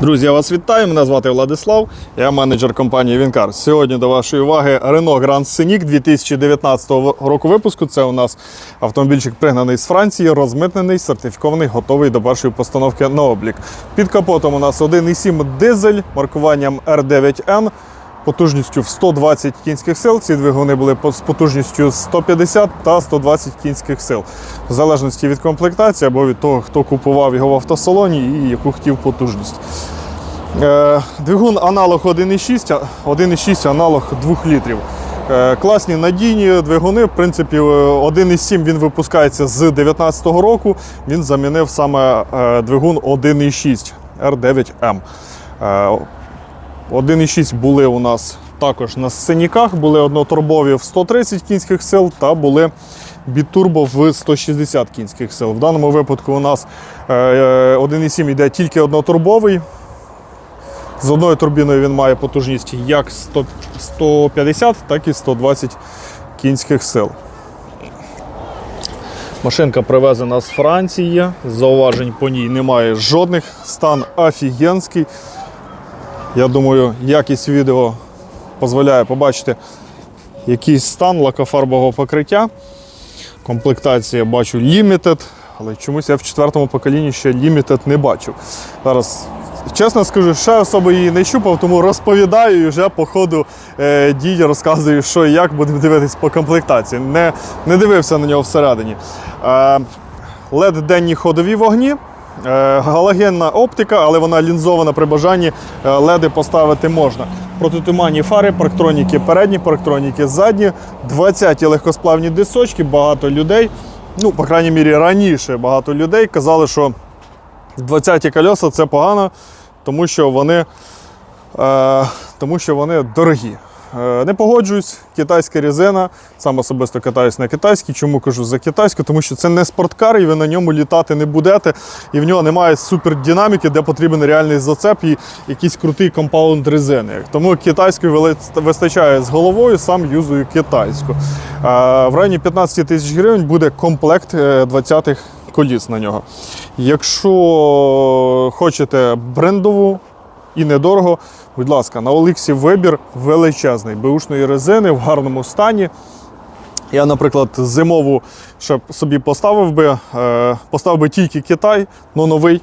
Друзі, я вас вітаю. Мене звати Владислав, я менеджер компанії Вінкар. Сьогодні до вашої уваги Renault Grand Scenic 2019 року випуску. Це у нас автомобільчик пригнаний з Франції, розмитнений, сертифікований, готовий до першої постановки на облік. Під капотом у нас 1,7 дизель маркуванням R9N. Потужністю в 120 кінських сил. Ці двигуни були з потужністю 150 та 120 кінських сил, в залежності від комплектації або від того, хто купував його в автосалоні і яку хотів потужність. Е, Двигун аналог 1,6, 1,6 аналог 2 літрів. Е, Класні надійні двигуни. В принципі, е, 1,7 він випускається з 2019 року. Він замінив саме е, двигун 1,6 R9M. Е, 1,6 були у нас також на сценіках, були однотурбові в 130 кінських сил та були бітурбо в 160 кінських сил. В даному випадку у нас е, е, 1,7 йде тільки однотурбовий. З одною турбіною він має потужність як 100 150, так і 120 кінських сил. Машинка привезена з Франції. Зауважень по ній немає жодних. Стан офігенський. Я думаю, якість відео дозволяє побачити якийсь стан лакофарбового покриття. Комплектація бачу Limited, але чомусь я в четвертому поколінні ще Limited не бачив. Зараз, чесно скажу, ще особо її не щупав, тому розповідаю і вже по ходу е, дій розказую, що і як будемо дивитись по комплектації. Не, не дивився на нього всередині. Е, LED денні ходові вогні. Е, Галогенна оптика, але вона лінзована при бажанні е, леди поставити можна. Протитуманні фари, парктроніки передні, парктроніки задні, 20 легкосплавні дисочки, багато людей. Ну, по крайній мірі, раніше багато людей казали, що 20 колеса це погано, тому що вони, е, тому що вони дорогі. Е, Не погоджуюсь, китайська резина, сам особисто катаюсь на китайській. Чому кажу за китайську? Тому що це не спорткар, і ви на ньому літати не будете. І в нього немає супердинаміки, де потрібен реальний зацеп і якийсь крутий компаунд резини. Тому китайської вистачає з головою, сам юзую китайську. Е, В районі 15 тисяч гривень буде комплект е, 20-х коліс на нього. Якщо хочете брендову і недорого, будь ласка, на Олексі вибір величезний. Беушної резини в гарному стані. Я, наприклад, зимову ще собі поставив би, е, поставив би тільки Китай, ну новий.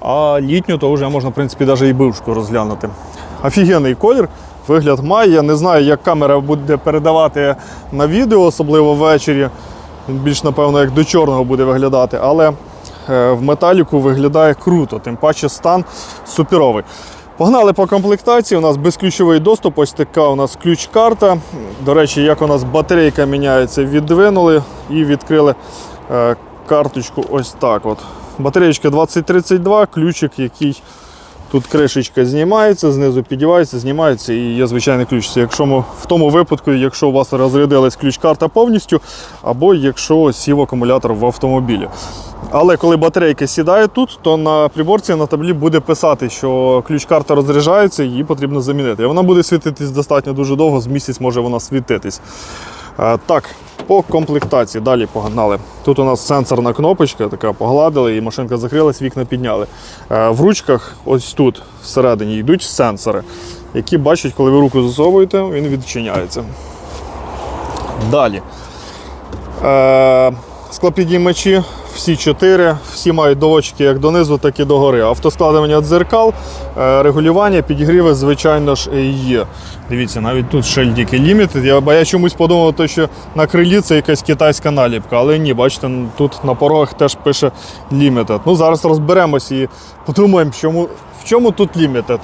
А літню то вже можна, в принципі, навіть і бившку розглянути. Офігенний колір, вигляд має. Я не знаю, як камера буде передавати на відео, особливо ввечері. Він більш, напевно, як до чорного буде виглядати, але е, в металіку виглядає круто, тим паче стан суперовий. Погнали по комплектації. У нас безключовий доступ, ось така у нас ключ-карта. До речі, як у нас батарейка міняється, віддвинули і відкрили е, карточку ось так. от. Батареєчка 2032, ключик, який тут кришечка знімається, знизу підівається, знімається і є звичайний ключ. Якщо ми, в тому випадку, якщо у вас розрядилась ключ-карта повністю, або якщо сів акумулятор в автомобілі. Але коли батарейка сідає тут, то на приборці на таблі буде писати, що ключ-карта розряджається, її потрібно замінити. І вона буде світитись достатньо дуже довго, з місяць може вона світитись. Е, Так, по комплектації далі погнали. Тут у нас сенсорна кнопочка, така погладили, і машинка закрилась, вікна підняли. Е, В ручках, ось тут всередині, йдуть сенсори, які бачать, коли ви руку засовуєте, він відчиняється. Далі. Е, Склопідіймачі всі чотири, всі мають доводчики як донизу, так і догори. Автоскладування дзеркал, е, регулювання, підігріви, звичайно ж, є. Дивіться, навіть тут шильдики Limited. Я, я чомусь подумав, що на крилі це якась китайська наліпка, але ні, бачите, тут на порогах теж пише Limited. Ну, зараз розберемось і подумаємо, чому, в чому тут Limited.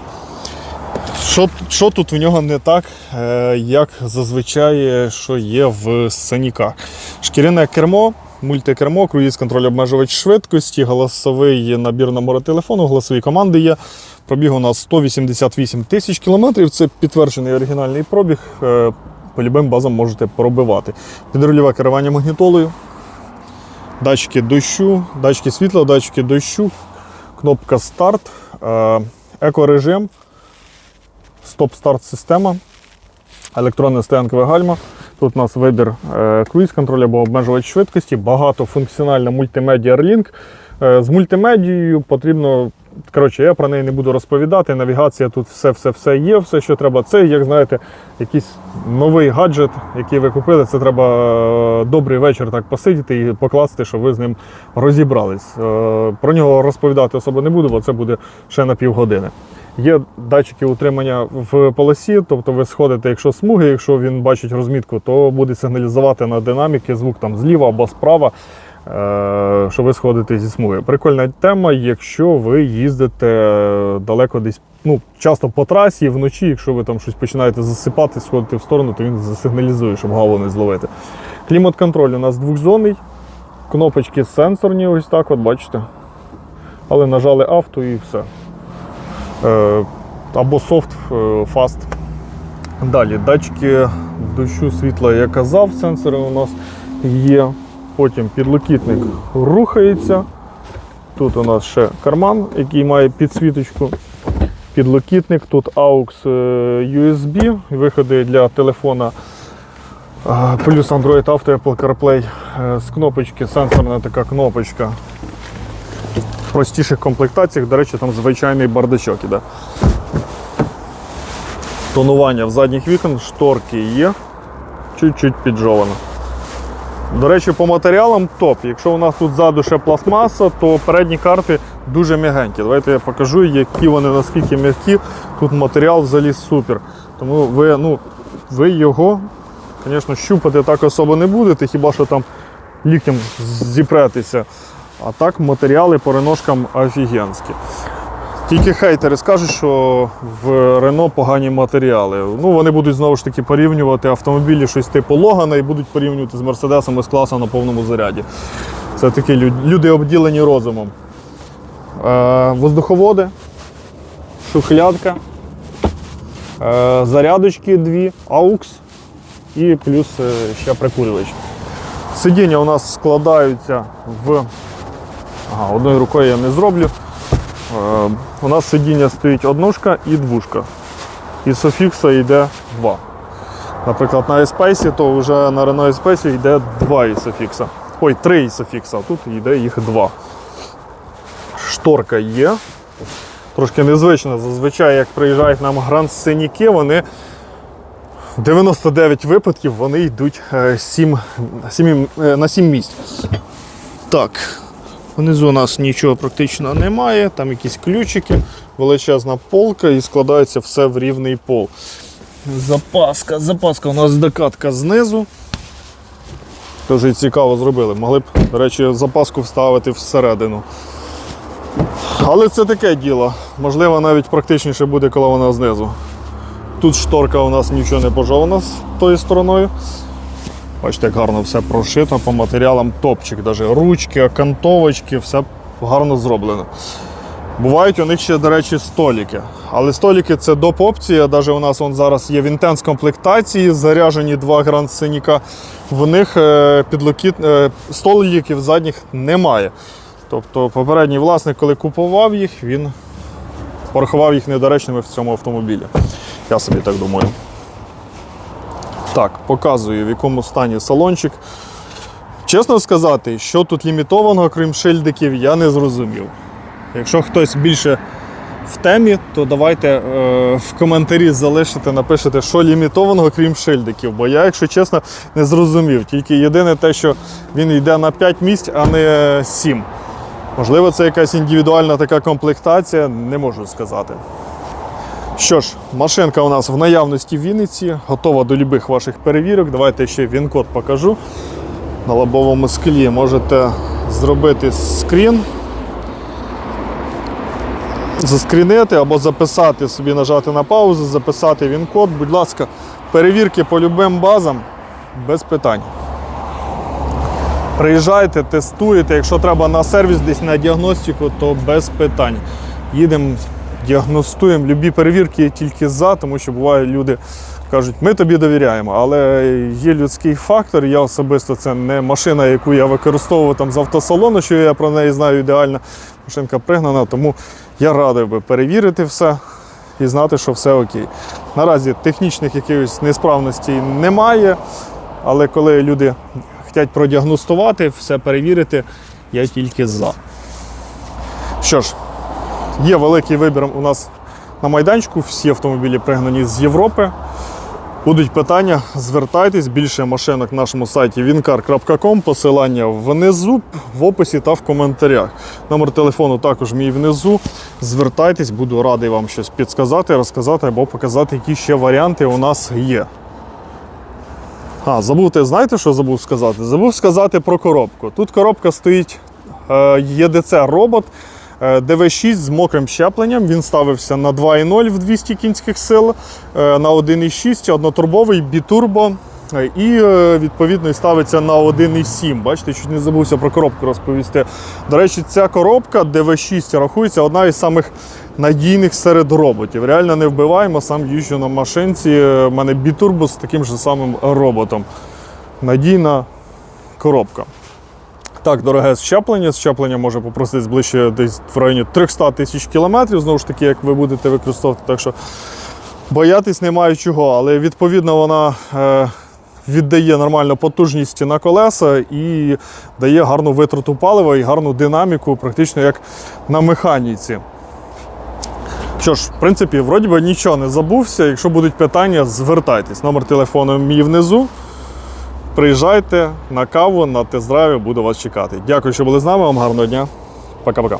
Що, що тут в нього не так, е, як зазвичай, що є в сценіках? Шкіряне кермо, мультикермо, круїз контроль обмежувач швидкості, голосовий набір номера телефону, голосові команди є. Пробіг у нас 188 тисяч кілометрів. Це підтверджений оригінальний пробіг. Е, По любим базам можете пробивати. Підрульове керування магнітолою, датчики дощу, датчики світла, датчики дощу, кнопка старт, е, екорежим стоп-старт система, електронне стоянкове гальма. Тут у нас вибір е, круїз контроль або обмежувач швидкості, багатофункціональна мультимедіа Airlink. Е, З мультимедією потрібно коротше, я про неї не буду розповідати. Навігація тут все-все-все є, все, що треба. Це, як знаєте, якийсь новий гаджет, який ви купили. Це треба е, добрий вечір так посидіти і покласти, щоб ви з ним розібрались. Про нього розповідати особо не буду, бо це буде ще на півгодини. Є датчики утримання в полосі, тобто ви сходите, якщо смуги, якщо він бачить розмітку, то буде сигналізувати на динаміки звук там зліва або справа, е, що ви сходите зі смуги. Прикольна тема, якщо ви їздите далеко десь, ну, часто по трасі, вночі, якщо ви там щось починаєте засипати, сходити в сторону, то він засигналізує, щоб гаву не зловити. Клімат-контроль у нас двохзонний, кнопочки сенсорні, ось так, от бачите. Але нажали авто і все. Е, або софт, е, фаст. Далі датчики дощу світла, я казав, сенсори у нас є. Потім підлокітник рухається. Тут у нас ще карман, який має підсвіточку. Підлокітник, тут AUX е, USB, виходи для телефона. Плюс Android Auto, Apple CarPlay з кнопочки, сенсорна така кнопочка. Простіших комплектаціях, до речі, там звичайний бардачок іде. Тонування в задніх вікон, шторки є, чуть-чуть піджовано. До речі, по матеріалам топ. Якщо у нас тут ззаду ще пластмаса, то передні карти дуже м'ягенькі. Давайте я покажу, які вони наскільки м'які. Тут матеріал взагалі супер. Тому ви, ну, ви його, звісно, щупати так особо не будете, хіба що там ліктем зіпретися. А так матеріали по реношкам офігенські. Тільки хейтери скажуть, що в Рено погані матеріали. Ну, вони будуть знову ж таки порівнювати автомобілі щось типу Логана і будуть порівнювати з Мерседесом з класу на повному заряді. Це такі люди обділені розумом. Е, воздуховоди, шухлядка, е, зарядочки дві, AUX і плюс е, ще прикурювач. Сидіння у нас складаються в. Ага, одною рукою я не зроблю. Е, У нас сидіння стоїть однушка і двушка. І Софікса йде два. Наприклад, на Еспейсі, то вже на Renault Еспейсі йде два ісофікса. Ой, три ісофікса, а тут йде їх два. Шторка є. Трошки незвично. Зазвичай, як приїжджають нам гранд синіки, вони 99 випадків вони йдуть е, сім, сім, е, на 7 місць. Так, Внизу у нас нічого практично немає, там якісь ключики, величезна полка і складається все в рівний пол. Запаска, запаска у нас докатка знизу. Дуже цікаво зробили. Могли б, до речі, запаску вставити всередину. Але це таке діло. Можливо, навіть практичніше буде, коли вона знизу. Тут шторка у нас нічого не пожована з тою стороною. Бачите, як гарно все прошито по матеріалам топчик, навіть ручки, окантовочки, все гарно зроблено. Бувають у них ще, до речі, століки. Але століки це доп опція. Навіть у нас вон зараз є Вінтенс комплектації, заряжені два гранд синіка. В них е, підлокіт, е, століків задніх немає. Тобто попередній власник, коли купував їх, він порахував їх недоречними в цьому автомобілі. Я собі так думаю. Так, показую, в якому стані салончик. Чесно сказати, що тут лімітованого, крім шильдиків, я не зрозумів. Якщо хтось більше в темі, то давайте е, в коментарі залишите, напишете, що лімітованого, крім шильдиків. Бо я, якщо чесно, не зрозумів. Тільки єдине те, що він йде на 5 місць, а не 7. Можливо, це якась індивідуальна така комплектація, не можу сказати. Що ж, машинка у нас в наявності в Вінниці, готова до любих ваших перевірок. Давайте ще він-код покажу. На лобовому склі можете зробити скрін, заскрінити або записати собі, нажати на паузу, записати він-код. Будь ласка, перевірки по любим базам без питань. Приїжджайте, тестуєте. Якщо треба на сервіс, десь на діагностику, то без питань. Їдемо, діагностуємо. Любі перевірки тільки за, тому що бувають люди кажуть, ми тобі довіряємо. Але є людський фактор. Я особисто це не машина, яку я використовував там з автосалону, що я про неї знаю ідеально. Машинка пригнана, тому я радив би перевірити все і знати, що все окей. Наразі технічних якихось несправностей немає, але коли люди хочуть продіагностувати, все перевірити, я тільки за. Що ж, Є великий вибір у нас на майданчику. Всі автомобілі пригнані з Європи. Будуть питання, звертайтесь, більше машинок на нашому сайті wincar.com, посилання внизу, в описі та в коментарях. Номер телефону також мій внизу. Звертайтесь, буду радий вам щось підсказати, розказати або показати, які ще варіанти у нас є. А, забув, ти знаєте, що забув сказати? Забув сказати про коробку. Тут коробка стоїть е, ЄДЦ робот е, DV6 з мокрим щепленням. Він ставився на 2,0 в 200 кінських сил, е, на 1,6, однотурбовий, бітурбо. е, І відповідно ставиться на 1,7. Бачите, чуть не забувся про коробку розповісти. До речі, ця коробка DV6 рахується одна із самих надійних серед роботів. Реально не вбиваємо, сам їжджу на машинці. У мене бітурбо з таким же самим роботом. Надійна коробка. Так, дороге щеплення. Щеплення може попроситись ближче десь в районі 300 тисяч кілометрів, знову ж таки, як ви будете використовувати. Так що боятись немає чого, але відповідно вона е, віддає нормальну потужність на колеса і дає гарну витрату палива і гарну динаміку, практично як на механіці. Що ж, в принципі, вроді би нічого не забувся. Якщо будуть питання, звертайтесь. Номер телефону мій внизу. Приїжджайте на каву, на тест-драйві, буду вас чекати. Дякую, що були з нами. Вам гарного дня. Пока-пока.